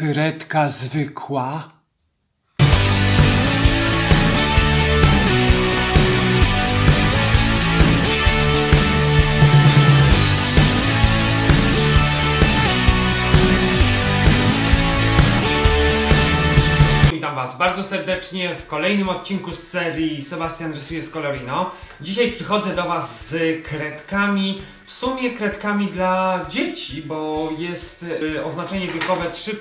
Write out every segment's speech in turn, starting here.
Kredka zwykła? Was bardzo serdecznie w kolejnym odcinku z serii Sebastian rysuje z Colorino. Dzisiaj przychodzę do Was z kredkami, w sumie kredkami dla dzieci, bo jest y, oznaczenie wiekowe 3+,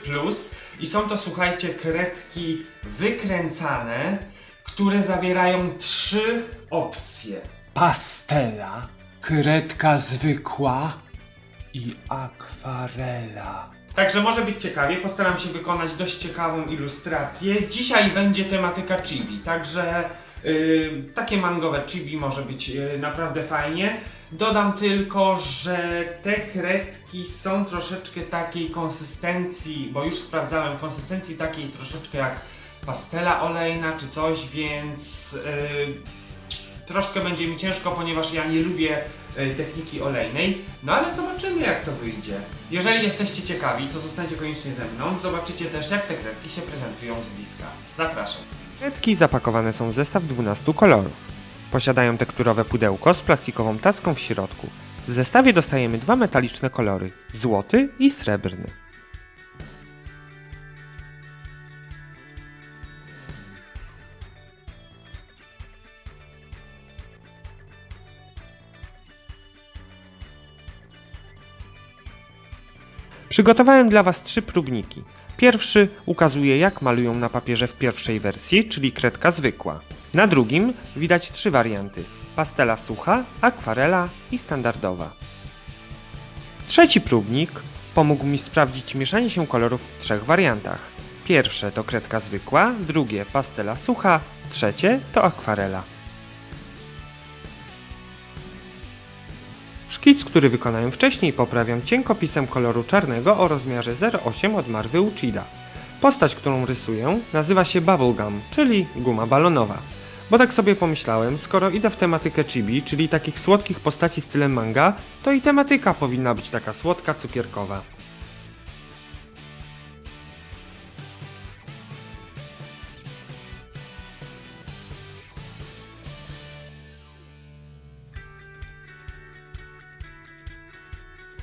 i są to, słuchajcie, kredki wykręcane, które zawierają trzy opcje. Pastela, kredka zwykła i akwarela. Także może być ciekawie, postaram się wykonać dość ciekawą ilustrację. Dzisiaj będzie tematyka chibi, także yy, takie mangowe chibi może być yy, naprawdę fajnie. Dodam tylko, że te kredki są troszeczkę takiej konsystencji, bo już sprawdzałem, konsystencji takiej troszeczkę jak pastela olejna czy coś, więc yy, troszkę będzie mi ciężko, ponieważ ja nie lubię techniki olejnej, no ale zobaczymy jak to wyjdzie. Jeżeli jesteście ciekawi, to zostańcie koniecznie ze mną, zobaczycie też jak te kredki się prezentują z bliska. Zapraszam. Kredki zapakowane są w zestaw 12 kolorów. Posiadają tekturowe pudełko z plastikową tacką w środku. W zestawie dostajemy dwa metaliczne kolory: złoty i srebrny. Przygotowałem dla Was trzy próbniki. Pierwszy ukazuje, jak malują na papierze w pierwszej wersji, czyli kredka zwykła. Na drugim widać trzy warianty: pastela sucha, akwarela i standardowa. Trzeci próbnik pomógł mi sprawdzić mieszanie się kolorów w trzech wariantach. Pierwsze to kredka zwykła, drugie pastela sucha, trzecie to akwarela. Szkic, który wykonałem wcześniej, poprawiam cienkopisem koloru czarnego o rozmiarze 0,8 od Marwy Uchida. Postać, którą rysuję, nazywa się Bubblegum, czyli guma balonowa. Bo tak sobie pomyślałem, skoro idę w tematykę chibi, czyli takich słodkich postaci stylem manga, to i tematyka powinna być taka słodka, cukierkowa.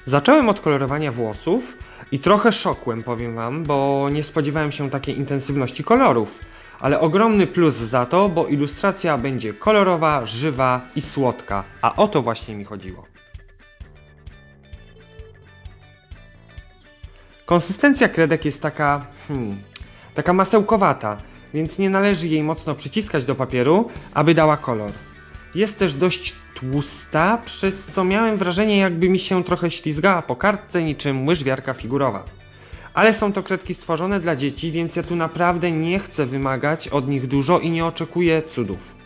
Zacząłem od kolorowania włosów i trochę szokłem, powiem wam, bo nie spodziewałem się takiej intensywności kolorów. Ale ogromny plus za to, bo ilustracja będzie kolorowa, żywa i słodka, a o to właśnie mi chodziło. Konsystencja kredek jest taka, hmm, taka masełkowata, więc nie należy jej mocno przyciskać do papieru, aby dała kolor. Jest też dość tłusta, przez co miałem wrażenie, jakby mi się trochę ślizgała po kartce niczym łyżwiarka figurowa. Ale są to kredki stworzone dla dzieci, więc ja tu naprawdę nie chcę wymagać od nich dużo i nie oczekuję cudów.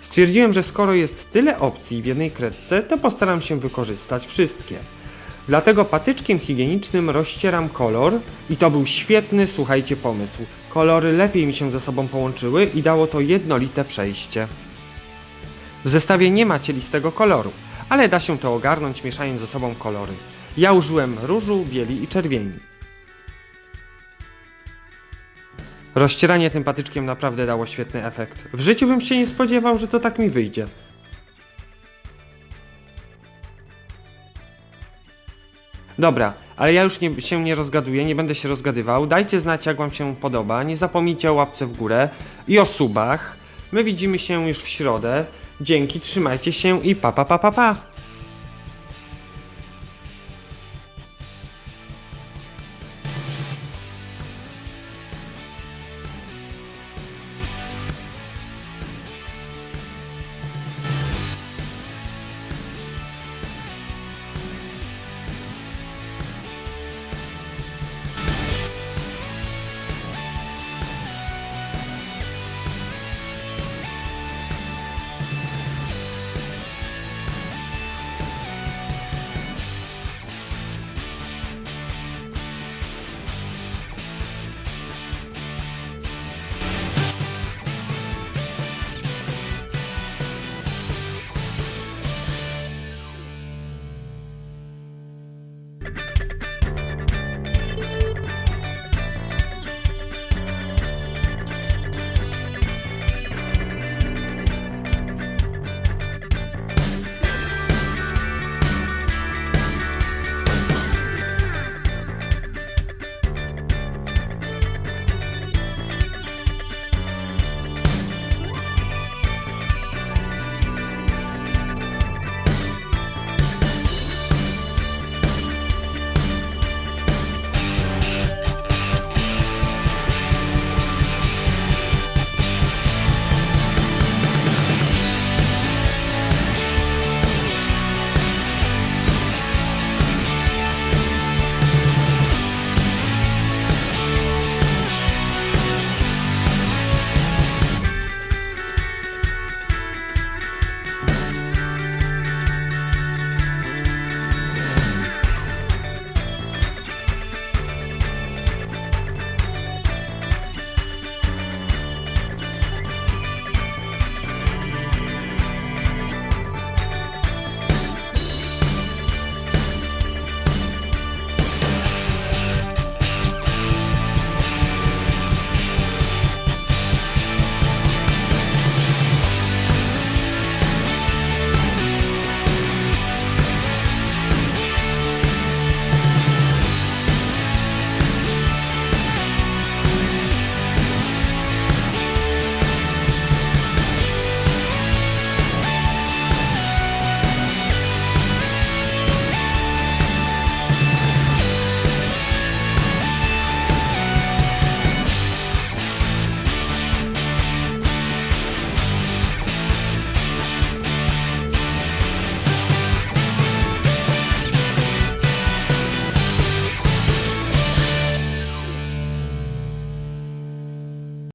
Stwierdziłem, że skoro jest tyle opcji w jednej kredce, to postaram się wykorzystać wszystkie. Dlatego patyczkiem higienicznym rozcieram kolor i to był świetny, słuchajcie, pomysł. Kolory lepiej mi się ze sobą połączyły i dało to jednolite przejście. W zestawie nie ma cielistego koloru, ale da się to ogarnąć mieszając ze sobą kolory. Ja użyłem różu, bieli i czerwieni. Rozcieranie tym patyczkiem naprawdę dało świetny efekt. W życiu bym się nie spodziewał, że to tak mi wyjdzie. Dobra, ale ja już nie, się nie rozgaduję, nie będę się rozgadywał. Dajcie znać, jak Wam się podoba. Nie zapomnijcie o łapce w górę i o subach. My widzimy się już w środę. Dzięki, trzymajcie się i pa pa pa pa pa.